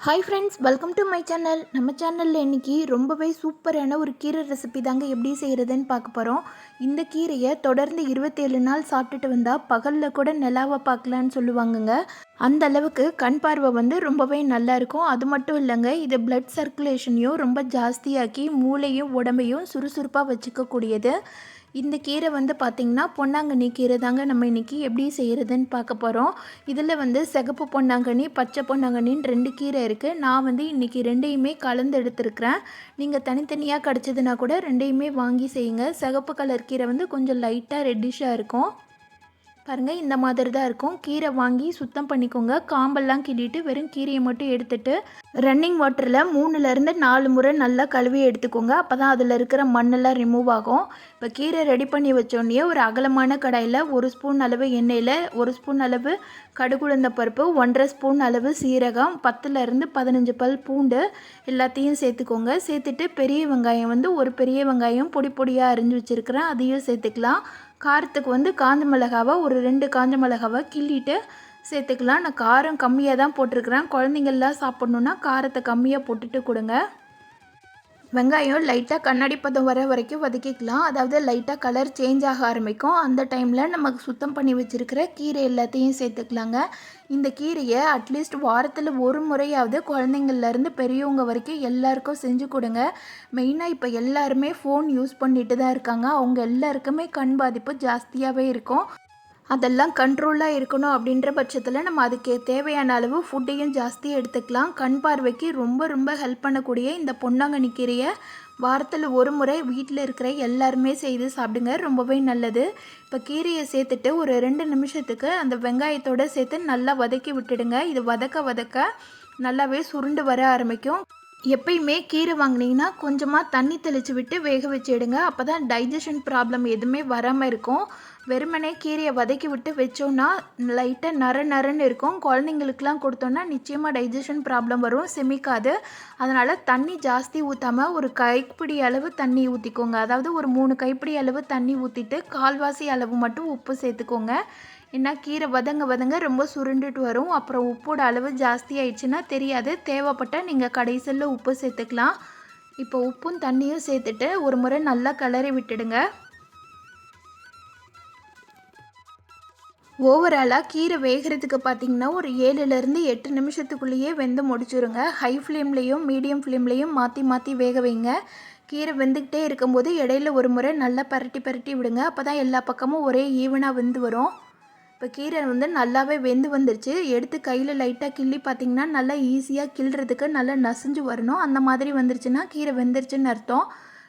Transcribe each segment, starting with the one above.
Hi friends welcome to my channel நம்ம சேனலில் இன்றைக்கி ரொம்பவே சூப்பரான ஒரு கீரை ரெசிபி தாங்க எப்படி செய்கிறதுன்னு பார்க்க போகிறோம் இந்த கீரையை தொடர்ந்து இருபத்தேழு நாள் சாப்பிட்டுட்டு வந்தால் பகலில் கூட நிலாவை பார்க்கலான்னு சொல்லுவாங்கங்க. அந்த அளவுக்கு கண் பார்வை வந்து ரொம்பவே நல்லா இருக்கும். அது மட்டும் இல்லைங்க இது பிளட் சர்க்குலேஷனையும் ரொம்ப ஜாஸ்தியாக்கி மூளையும் உடம்பையும் சுறுசுறுப்பாக வச்சுக்கக்கூடியது. இந்த கீரை வந்து பார்த்திங்கன்னா பொன்னாங்கண்ணி கீரை தாங்க நம்ம இன்றைக்கி எப்படி செய்கிறதுன்னு பார்க்க போகிறோம் இதில் வந்து சிகப்பு பொன்னாங்கண்ணி பச்சை பொன்னாங்கண்ணின்னு ரெண்டு கீரை இருக்குது நான் வந்து இன்றைக்கி ரெண்டையுமே கலந்து எடுத்துருக்கிறேன். நீங்கள் தனித்தனியாக கிடச்சதுன்னா கூட ரெண்டையுமே வாங்கி செய்யுங்க. சிகப்பு கலர் கீரை வந்து கொஞ்சம் லைட்டாக ரெட்டிஷாக இருக்கும். பாருங்கள் இந்த மாதிரி தான் இருக்கும். கீரை வாங்கி சுத்தம் பண்ணிக்கோங்க. காம்பெல்லாம் கிள்ளிட்டு வெறும் கீரையை மட்டும் எடுத்துட்டு ரன்னிங் வாட்டரில் மூணுலேருந்து நாலு முறை நல்லா கழுவி எடுத்துக்கோங்க. அப்போ தான் அதில் இருக்கிற மண்ணெல்லாம் ரிமூவ் ஆகும். இப்போ கீரை ரெடி பண்ணி வச்சோடனே ஒரு அகலமான கடாயில் ஒரு ஸ்பூன் அளவு எண்ணெயில் ஒரு ஸ்பூன் அளவு கடுகுளுந்த பருப்பு ஒன்றரை ஸ்பூன் அளவு சீரகம் பத்துலேருந்து பதினஞ்சு பல் பூண்டு எல்லாத்தையும் சேர்த்துக்கோங்க. சேர்த்துட்டு பெரிய வெங்காயம் வந்து ஒரு பெரிய வெங்காயம் பொடி பொடியாக அரிஞ்சு வச்சுருக்கிறேன். அதையும் சேர்த்துக்கலாம். காரத்துக்கு வந்து காஞ்ச மிளகாவை ஒரு ரெண்டு காஞ்ச மிளகாவை கிள்ளிட்டு சேர்த்துக்கலாம். நான் காரம் கம்மியாக தான் போட்டிருக்கிறேன். குழந்தைங்கள்லாம் சாப்பிட்ணுன்னா காரத்தை கம்மியாக போட்டுட்டு கொடுங்க. வெங்காயம் லைட்டாக கண்ணாடி பதம் வர வரைக்கும் வதக்கிக்கலாம். அதாவது லைட்டாக கலர் சேஞ்ச் ஆக ஆரம்பிக்கும். அந்த டைமில் நமக்கு சுத்தம் பண்ணி வச்சுருக்கிற கீரை எல்லாத்தையும் சேர்த்துக்கலாங்க. இந்த கீரையை அட்லீஸ்ட் வாரத்தில் ஒரு முறையாவது குழந்தைங்கள்லேருந்து பெரியவங்க வரைக்கும் எல்லாருக்கும் செஞ்சு கொடுங்க. மெயினாக இப்போ எல்லாருமே ஃபோன் யூஸ் பண்ணிட்டு தான் இருக்காங்க. அவங்க எல்லாருக்குமே கண் பாதிப்பு ஜாஸ்தியாகவே இருக்கும். அதெல்லாம் கண்ட்ரோலாக இருக்கணும் அப்படின்ற பட்சத்தில் நம்ம அதுக்கு தேவையான அளவு ஃபுட்டையும் ஜாஸ்தியாக எடுத்துக்கலாம். கண் பார்வைக்கு ரொம்ப ரொம்ப ஹெல்ப் பண்ணக்கூடிய இந்த பொன்னாங்கண்ணி கீரையை வாரத்தில் ஒரு முறை வீட்டில் இருக்கிற எல்லாருமே செய்து சாப்பிடுங்க. ரொம்பவே நல்லது. இப்போ கீரையை சேர்த்துட்டு ஒரு ரெண்டு நிமிஷத்துக்கு அந்த வெங்காயத்தோடு சேர்த்து நல்லா வதக்கி விட்டுடுங்க. இது வதக்க வதக்க நல்லாவே சுருண்டு வர ஆரம்பிக்கும். எப்பயுமே கீரை வாங்கினீங்கன்னா கொஞ்சமாக தண்ணி தெளித்து விட்டு வேக வச்சிடுங்க அப்போ தான் டைஜஷன் ப்ராப்ளம் எதுவுமே வராமல் இருக்கும். வெறுமனே கீரையை வதக்கி விட்டு வச்சோன்னா லைட்டாக நர நரன்னு இருக்கும். குழந்தைங்களுக்குலாம் கொடுத்தோன்னா நிச்சயமாக டைஜஷன் ப்ராப்ளம் வரும். செமிக்காது. அதனால் தண்ணி ஜாஸ்தி ஊற்றாமல் ஒரு கைப்பிடி அளவு தண்ணி ஊற்றிக்கோங்க அதாவது ஒரு மூணு கைப்பிடி அளவு தண்ணி ஊற்றிட்டு கால்வாசி அளவு மட்டும் உப்பு சேர்த்துக்கோங்க. ஏன்னா கீரை வதங்க வதங்க ரொம்ப சுருண்டுட்டு வரும். அப்புறம் உப்போட அளவு ஜாஸ்தி ஆயிடுச்சுன்னா தெரியாது. தேவைப்பட்டால் நீங்கள் கடைசியில் உப்பு சேர்த்துக்கலாம். இப்போ உப்பும் தண்ணியும் சேர்த்துட்டு ஒரு முறை நல்லா கிளறி விட்டுடுங்க. ஓவராலாக கீரை வேகிறதுக்கு பார்த்திங்கன்னா ஒரு ஏழுலேருந்து எட்டு நிமிஷத்துக்குள்ளேயே வெந்து முடிச்சுருங்க. ஹை ஃப்ளேம்லேயும் மீடியம் ஃப்ளேம்லேயும் மாற்றி மாற்றி வேக வைங்க. கீரை வெந்துக்கிட்டே இருக்கும்போது இடையில ஒரு முறை நல்லா பரட்டி பரட்டி விடுங்க. அப்போ தான் எல்லா பக்கமும் ஒரே ஈவனாக வெந்து வரும். இப்போ கீரை வந்து நல்லாவே வெந்து வந்துருச்சு. எடுத்து கையில் லைட்டாக கிள்ளி பார்த்திங்கன்னா நல்லா ஈஸியாக கிள்றதுக்கு நல்லா நசிஞ்சு வரணும். அந்த மாதிரி வந்துருச்சுன்னா கீரை வெந்துருச்சுன்னு அர்த்தம்.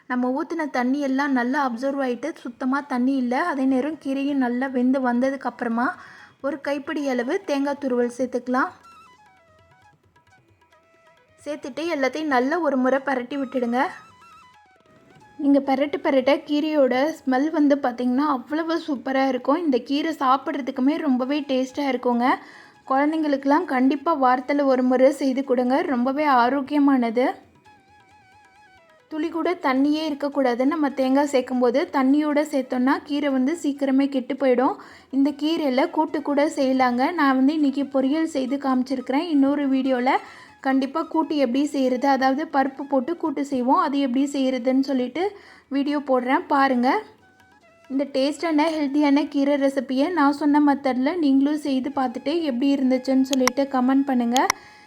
நம்ம ஊற்றின தண்ணி எல்லாம் நல்லா அப்சர்வ் ஆகிட்டு சுத்தமாக தண்ணி இல்லை. அதே நேரம் கீரையும் நல்லா வெந்து வந்ததுக்கப்புறமா ஒரு கைப்பிடி அளவு தேங்காய் துருவல் சேர்த்துக்கலாம். சேர்த்துட்டு எல்லாத்தையும் நல்லா ஒரு முறை பரட்டி விட்டுடுங்க. நீங்கள் பரட்டு பரட்ட கீரையோட ஸ்மெல் வந்து பார்த்திங்கன்னா அவ்வளவு சூப்பராக இருக்கும். இந்த கீரை சாப்பிட்றதுக்குமே ரொம்பவே டேஸ்ட்டாக இருக்குங்க. குழந்தைங்களுக்கெல்லாம் கண்டிப்பாக வாரத்தில் ஒரு முறை செய்து கொடுங்க. ரொம்பவே ஆரோக்கியமானது. துளி கூட தண்ணியே இருக்கக்கூடாது நம்ம தேங்காய் சேர்க்கும்போது தண்ணியோடு சேர்த்தோன்னா கீரை வந்து சீக்கிரமே கெட்டு போயிடும். இந்த கீரையில் கூட்டு கூட செய்யலாங்க. நான் வந்து இன்றைக்கி பொரியல் செய்து காமிச்சிருக்கிறேன். இன்னொரு வீடியோவில் கண்டிப்பாக கூட்டு எப்படி செய்கிறது அதாவது பருப்பு போட்டு கூட்டு செய்வோம் அது எப்படி செய்கிறதுன்னு சொல்லிட்டு வீடியோ போடுறேன். பாருங்கள் இந்த டேஸ்டான ஹெல்த்தியான கீரை ரெசிப்பியை நான் சொன்ன மெத்தடில் நீங்களும் செய்து பார்த்துட்டு எப்படி இருந்துச்சுன்னு சொல்லிட்டு கமெண்ட் பண்ணுங்கள்